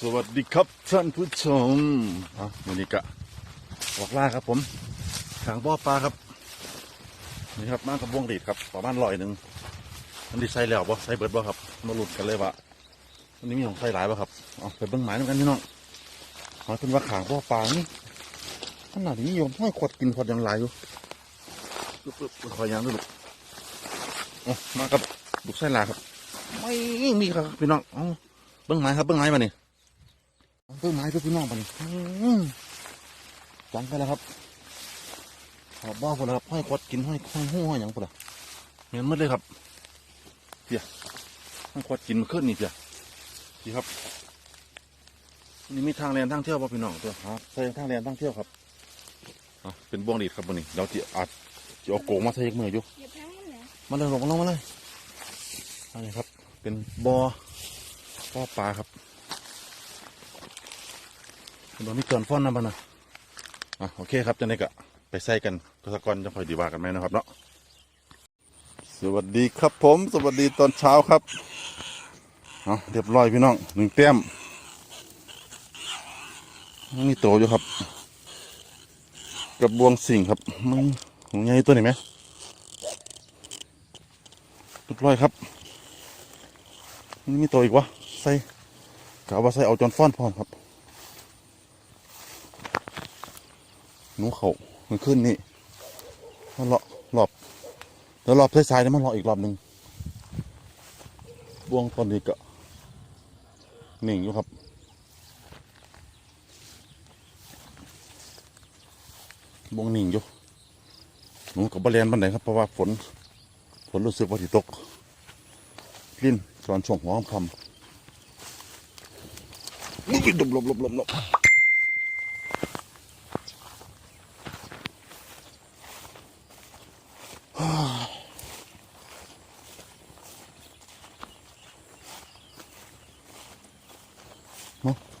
สวัสดีครับท่านผู้ชมอะวันนี้กะออกล่าครับผมทางบ่อปลาครับ นี่ครับมากับวงดีดครับประมาณร้อยหนึ่งมันดีใส่แล้วบ่ใส่เบิดบ่ครับ มาหลุดกันเลยว่าวันนี้มีของใส่หลายบ่ครับเอาไปเบิ้งหมายเหมือนกันพี่น้องหมายเป็นว่าขางบ่อปลานี่ขนาดนี้ยมห้อยขวดกินขวดยังหลายอยู่ปึ๊บปึ๊บคอยางด้วยลูกเอมากับลูกไส้ลาครับ ไม่มีครับพี่น้องเอเบิ้งไม้ครับเบิ้งไม้มานี่เอา เบิ้งไม้ครับพี่น้องมานี่อื้อจังไปแล้วครับขอบบ้าพอแล้วครับห้อยควัดกินห้อยห้อยหู้ห้อยหยังพอละเห็นหมดเลยครับเดี๋ยวห้อยควัดกินมาขึ้นนี่เดี๋ยวดีครับ นี่มีทางเรียนทางเที่ยวป่ะพี่น้องตัวครับใส่ทางเรียนทางเที่ยวครับอะเป็นบ่วงดีดครับวันนี้เราจะอาจจะเอาโกงมาใส่มืออยู่อย่าพังมันนะมาเลยลงมาลงมาเลยอันนี้ครับ เป็นบอ่อบ่อปลาครับ เรามีเกินฟ้อนนำปะนะอะโอเคครับจังไดก็ไปใส่กันกสกรจะคอยดีว่ากันไหมนะครับเนาะสวัสดีครับผม สวัสดีตอนเช้าครับเอาเรียบร้อยพี่น้องหนึ่งเต้มนี่โตอยู่ครับกับบวงสิ่งครับมันของใหญ่ตัวนี้ไหมเรียบร้อยครับนี่มีตัวอีกวะใส่กะว่าใส่เอาจอนฟ้อนพร้อมครับ นูเขามันขึ้นนี่มันเลาะรอบแล้วรอบซ้ายๆนี่มันเลาะอีกรอบหนึ่งบวงตอนนี้ก็หนิ่งอยู่ครับบวงหนิ่งอยู่หนูกับบะเรียนบันไดครับเพราะว่าฝนฝนรู้สึกว่าที่ตกลิ้นตอนช่วงหัวค่ำนี่ดบลบลบลบลบ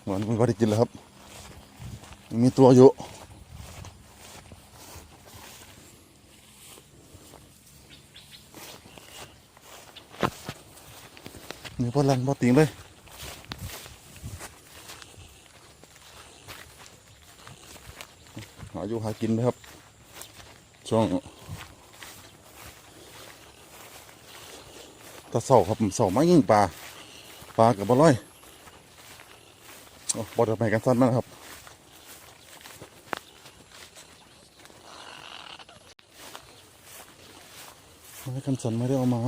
เนาะหวานไม่ได้กินแล้วครับ มีตัวอยู่นี่พอลันพอติงเลยหาอยู่หากินนะครับ ช่วงตะเสาครับเสาไม้ยิงปลาปลากับบอลอย บอดไปกันสั้นมากครับไม้กันสันไม่ได้เอามา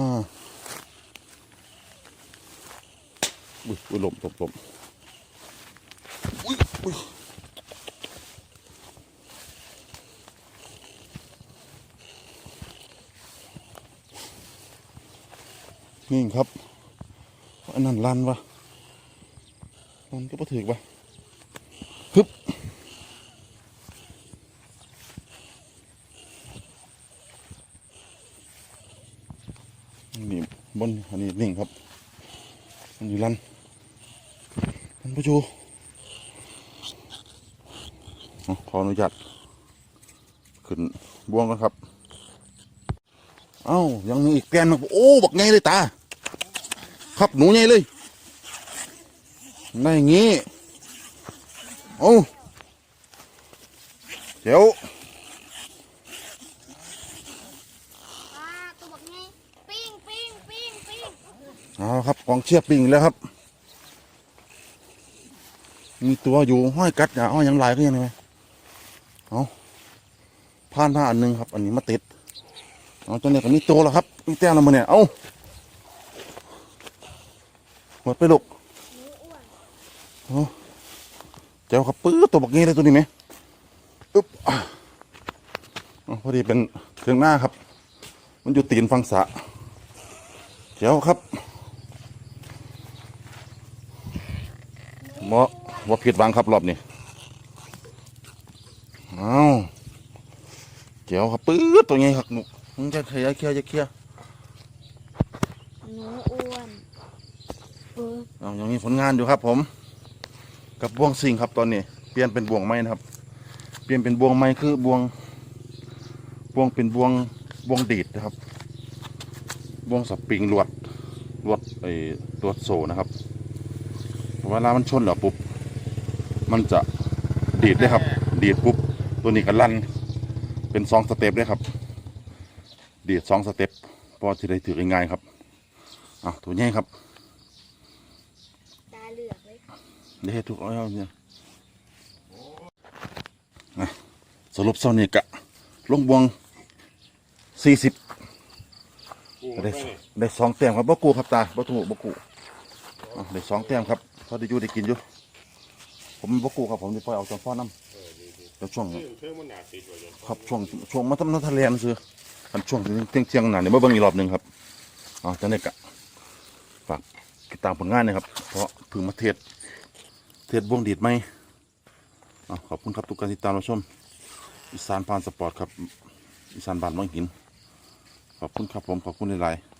อุ้ยอุ้ยหลบหลบหลบอุ้ยอุ้ยนี่ครับอันนั้นลันวะ มันก็ปถึกวะฮึบนี่บนอันนี้นิ่งครับมันอยู่ลันท่านผู้ชมอ๋อขออนุญาตขึ้นบ่วงกันครับ เอ้ายังมีอีกแกนโอ้ บักไงเลยตา ครับหนูไงเลย ได้อย่างงี้โอ้เดี๋ยวอ่าตัวบอกไงปิ้งปิ้งปิ้งปิ้งเอาครับกองเชือกปิงแล้วครับ มีตัวอยู่ห้อยกัดอย่าห้อยยังลายก็ยังไงไหมเอาผ่านผ่าอันหนึ่งครับ อันนี้มาติดเอาตัวเนี้ยก็มีตัวแล้วครับมีแต้มแล้วมาเนี่ยเอาหมดไปลูกหนูอ้วน เจ้าครับปื้อตัวบักงี้เลยตัวนี้ไหมอึ๊บอะเอาพอดีเป็นเครื่องหน้าครับ มันอยู่ตีนฟังสะเจ้าครับบ่ว่าผิดหวังครับรอบนี้เอาเจ้าครับปื้อตัวนี้ครับหนุมึงจะเคลียร์เคลียร์จะเคลียร์หนูอ้วนเออเอายังมีผลงานอยู่ครับผม กับบ่วงสิงครับตอนนี้ เปลี่ยนเป็นบ่วงไม้นะครับ เปลี่ยนเป็นบ่วงไม้คือบ่วงบ่วงเป็นบ่วงบ่วงดีดนะครับบ่วงสปริงลวดลวดไอ้ลวดโซ่นะครับเวลามันชนแล้วปุ๊บมันจะดีดเลยครับ ดีดปุ๊บตัวนี้ก็ลั่นเป็นสองสเต็ปเลยครับ ดีดสองสเต็ปพอที่ได้ถือง่ายครับอะตัวใหญ่ครับ ตาเหลือกเลย ได้เฮ็ดทุกเอาเนี่ยอะสรุปเท่านี้กะลงบวงสี่สิบกูได้ไม่ได้ได้สองแต้มครับบ่กูครับตาบ่ถูกบ่กูอะได้สองแต้มครับพอได้อยู่ได้กินอยู่ผมบ่กูครับผมจะปล่อยเอาจอมฟ้อน้ำเออดีดีแล้วช่วงเชื่อเชื่อมันหนาติดไว้เลยครับช่วงช่วงมาทำน้ำทะเลนั่นคืออันช่วงเที่ยงเที่ยงๆหน่ะเดี๋ยวมาเบิ่งอีกรอบหนึ่งครับอ๋อจังได้กะฝากติดตามผลงานนะครับ เพราะเพึ่งมาเทศ เทศวงดีดไหมอขอบคุณครับทุกการติดตามรับชมอีสานพานสปอร์ตครับอีสานบ้านบางหิน ขอบคุณครับผม ขอบคุณหลายๆ